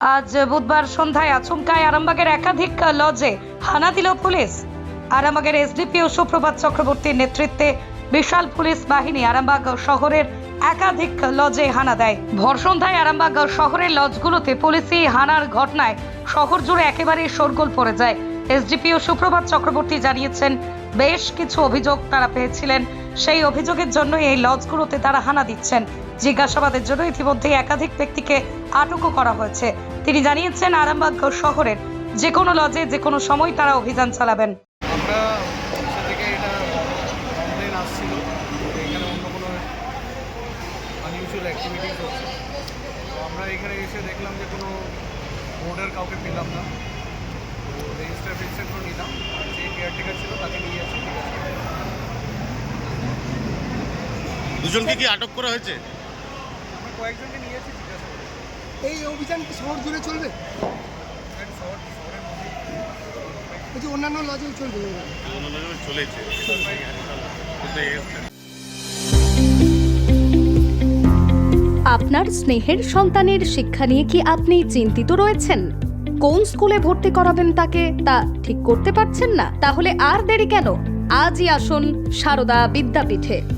আজ বুধবার সন্ধ্যায় আচমকায় আরামবাগের একাধিক লজে হানা দিল পুলিশ। আরামবাগের এসডিপিও সুপ্রভাত চক্রবর্তীর নেতৃত্বে বিশাল পুলিশ বাহিনী আরামবাগ শহরের একাধিক লজে হানা দেয়। ভর সন্ধ্যায় আরামবাগ শহরের লজগুলোতে পুলিশি হানার ঘটনায় শহর জুড়ে একেবারে শোরগোল পড়ে যায়। এসডিপিও সুপ্রভাত চক্রবর্তী জানিয়েছেন, বেশ কিছু অভিযোগ তারা পেয়েছিলেন। সেই অভিযোগের জন্য এই লজগুলোতে তারা হানা দিচ্ছেন। জিজ্ঞাসাবাদের জন্য ইতিমধ্যে একাধিক ব্যক্তিকে আটকও করা হয়েছে। তিনি জানিয়েছেন আরামবাগ শহরের যে কোনো লজে যে কোনো সময় তারা অভিযান চালাবেন। আমরা থেকে এটা কমপ্লেন আসছিল। এখানে অন্য কোনো আনইউজুয়াল অ্যাক্টিভিটিস হচ্ছে। আমরা এখানে এসে দেখলাম যে কোনো বোর্ডার কাউকে পেলাম না। তো রেজিস্টার ফিক্সেড করে নিলাম। আর যে কেয়ারটেকার ছিল তাকে নিয়ে যাচ্ছি ঠিক আছে। দুজনকে কি আটক করা হয়েছে? আমরা কয়েকজনকে নিয়ে করে এই অভিযান কি শহর জুড়ে চলবে? অন্যান্য লজেও চলবে। আপনার স্নেহের সন্তানের শিক্ষা নিয়ে কি আপনি চিন্তিত রয়েছেন? কোন স্কুলে ভর্তি করাবেন তাকে তা ঠিক করতে পারছেন না? তাহলে আর দেরি কেন? আজই আসুন সারদা বিদ্যাপীঠে।